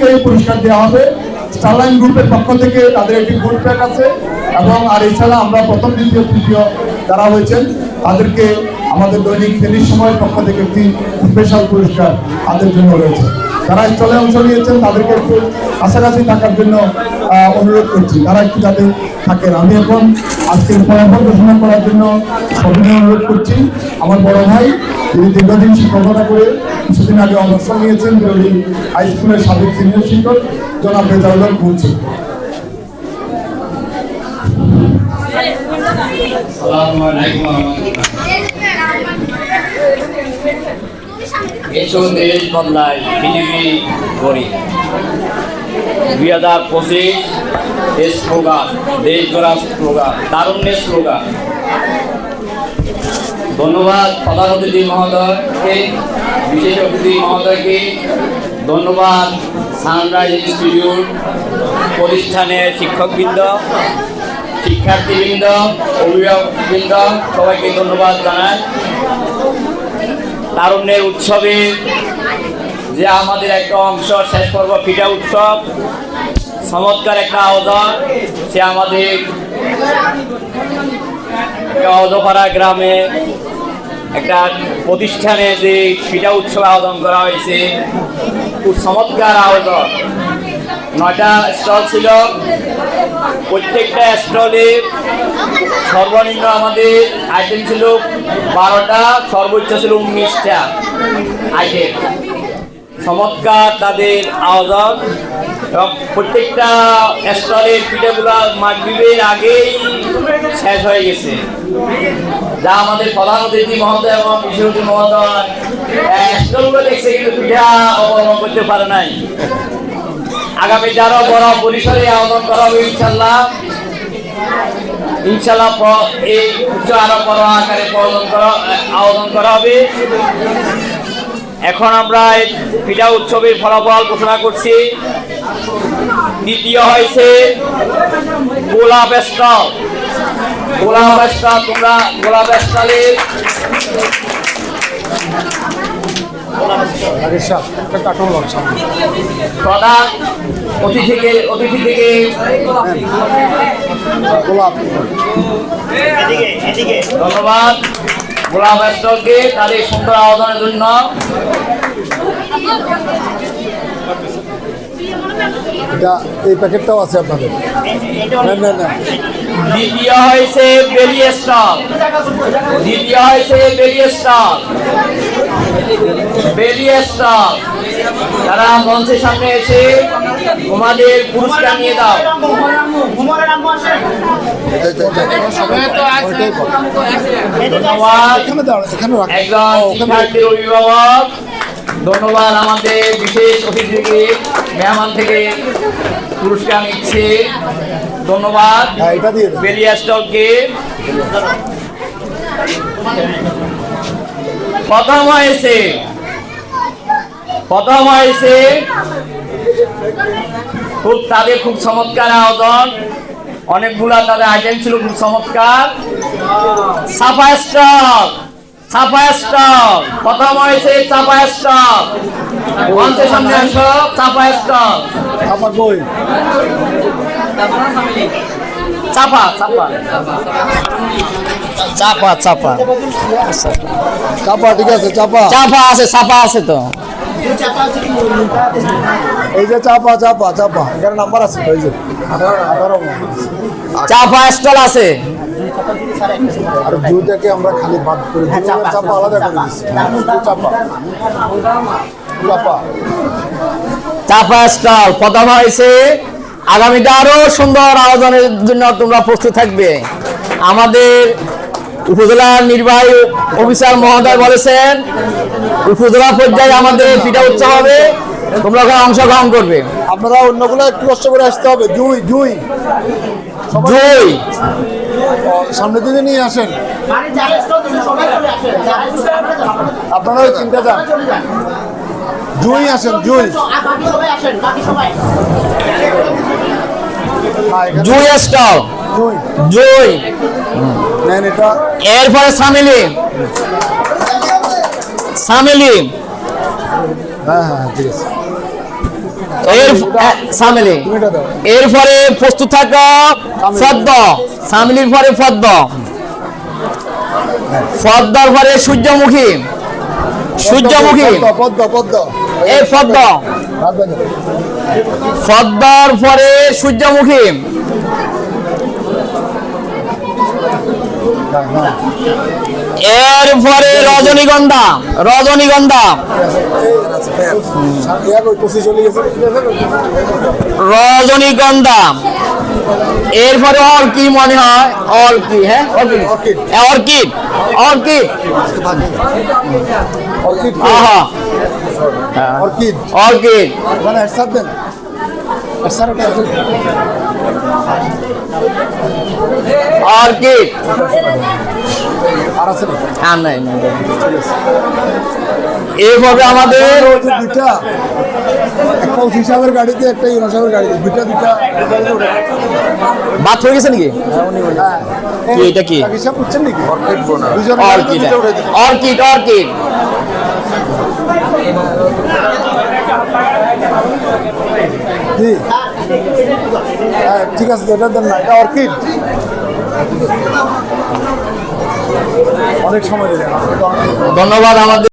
প্রত্যেককে পুরস্কার দেওয়া হবে? স্টারলাইন গ্রুপের পক্ষ থেকে তাদের একটি গোল্ড প্যাক আছে এবং, আর এছাড়া আমরা প্রথম, দ্বিতীয়, তৃতীয় যারা হয়েছেন, তাদেরকে আমাদের দৈনিক ফেরির সময়ের পক্ষ থেকে একটি স্পেশাল পুরস্কার তাদের জন্য রয়েছে। যারা স্টলে অংশ নিয়েছেন, তাদেরকে একটু কাছাকাছি থাকার জন্য অনুরোধ করছি। তারা একটু যাতে থাকেন। আমি এখন আজকের ফলাফল ঘোষণা করার জন্য সবিনয় অনুরোধ করছি। আমার বড় ভাই তিনি দীর্ঘদিন শিক্ষকতা করে কিছুদিন আগে অবসর নিয়েছেন বিরোধী হাই স্কুলের সাবেক সিনিয়র শিক্ষক, জনাব রেজাউল হক বলছি। আসসালামু আলাইকুম। দেশ বদলায়, পৃথিবী গড়ি। দুই হাজার পঁচিশ, দেশ স্লোগান দেশ গড়ার স্লোগান তারুণ্যের স্লোগান ধন্যবাদ প্রধান অতিথি মহোদয়কে, বিশেষ অতিথি মহোদয়কে। ধন্যবাদ সানরাইজ ইনস্টিটিউট, প্রতিষ্ঠানের শিক্ষকবৃন্দ, শিক্ষার্থীবৃন্দ, অভিভাবকবৃন্দ, সবাইকে ধন্যবাদ জানাই। তারুণ্যের উৎসবে যে আমাদের একটা অংশ, শেষ পর্ব পিঠা উৎসব, চমৎকার একটা আয়োজন, সে আমাদের অধপাড়া গ্রামে একটা প্রতিষ্ঠানে যে পিঠা উৎসব আয়োজন করা হয়েছে, খুব চমৎকার আয়োজন। নয়টা স্টল ছিল। প্রত্যেকটা স্টলে সর্বনিম্ন আমাদের আইটেম ছিল বারোটা, সর্বোচ্চ ছিল উনিশটা আইটেম চমৎকার তাদের আয়োজন। এবং প্রত্যেকটা স্টলের পিঠেগুলো মাগরীবের আগেই শেষ হয়ে গেছে। যা আমাদের প্রধান অতিথি মহোদয় এবং বিশেষ অতিথি মহোদয় স্টলগুলো দেখছে কিন্তু পিঠা অবলম্বন করতে পারে নাই। আগামীতে আরও বড় পরিসরে আয়োজন করা হবে ইনশাল্লাহ ইনশাল্লাহ প- এই উচ্চ আরও বড় আকারে করা আয়োজন করা হবে। এখন আমরা ক্রীড়া উৎসবের ফলাফল ঘোষণা করছি। দ্বিতীয় হয়েছে গোলাপ স্টল। গোলাপ স্টল তোমরা গোলাপ স্টলের প্রধান অতিথিকে অতিথি থেকে। ধন্যবাদ। গোলাপ স্টলকে তাদের সুন্দর আয়োজনের জন্য। এটা এই প্যাকেটটাও আছে আপনাদের। না না না দ্বিতীয় হয়েছে বেলি দ্বিতীয় হয়েছে বেলি বেলি তারা মঞ্চের সামনে এসে তোমাদের পুরস্কার নিয়ে দাও। একজন অভিভাবক ধন্যবাদ আমাদের বিশেষ অতিথিকে মেহমান থেকে পুরস্কার নিচ্ছে। ধন্যবাদ। হ্যাঁ। বেলিয়া স্টলকে প্রথম হয়েছে। প্রথম হয়েছে খুব তাদের খুব চমৎকার আয়োজন। অনেকগুলা তাদের আইটেম ছিল খুব চমৎকার। সাফা স্টল প্রথম হয়েছে চাপা মঞ্চের সামনে আসো চাপা চাপা। চাপা চাপা। চাপা ঠিক আছে চাপা। চাপা আছে চাপা আছে তো। এই যে চাপা চাপা চাপা। এখানে নাম্বার আছে এই যে। চাপা স্টল আছে। আর দুইটাকে আমরা খালি বাদ করে চাপা আলাদা করে দিচ্ছি। চাপা। চাপা। চাপা স্টল প্রথম হয়েছে। আগামীতে আরও সুন্দর আয়োজনের জন্য তোমরা প্রস্তুত থাকবে। আমাদের উপজেলা নির্বাহী অফিসার মহোদয় বলেছেন উপজেলা পর্যায়ে আমাদের পিঠা উৎসব হবে তোমরা ওখানে অংশগ্রহণ করবে। আপনারা অন্যগুলো একটু কষ্ট করে আসতে হবে। দুই দুই দুই সামনের দিকে নিয়ে আসেন। আপনারা ওই তিনটা যান। জুই আসেন জুই। হ্যাঁ, জুই স্টল। জুই এরপরে সামিলি। সামিলি। হ্যাঁ হ্যাঁ হ্যাঁ, এরপরে প্রস্তুত থাকো ফদ্দ। সামিলির পরে ফদ্দ। ফদ্দর পরে সূর্যমুখী। সূর্যমুখী। এই ফদ্দ ফদ্দর পরে সূর্যমুখী। এরপরে রজনীগন্ধা রজনীগন্ধা। রজনীগন্ধা। এরপরে অর কি মনে হয় অর কি হ্যাঁ? Orchid. Orchid. Orchid orchid orchid orchid. Orchid আর না নাই। এইভাবে আমাদের দুইটা। সাহেবের গাড়িতে একটা ইউনো সাহেবের গাড়িতে। দুইটা দুইটা। বাদ হয়ে গেছে নাকি? হ্যাঁ। কি, এটা কি? হিসাব করছেন নাকি? Orchid orchid orchid orchid. হ্যাঁ ঠিক আছে এটা দেন না এটা অর্কিড। অনেক সময় ধন্যবাদ আমাদের।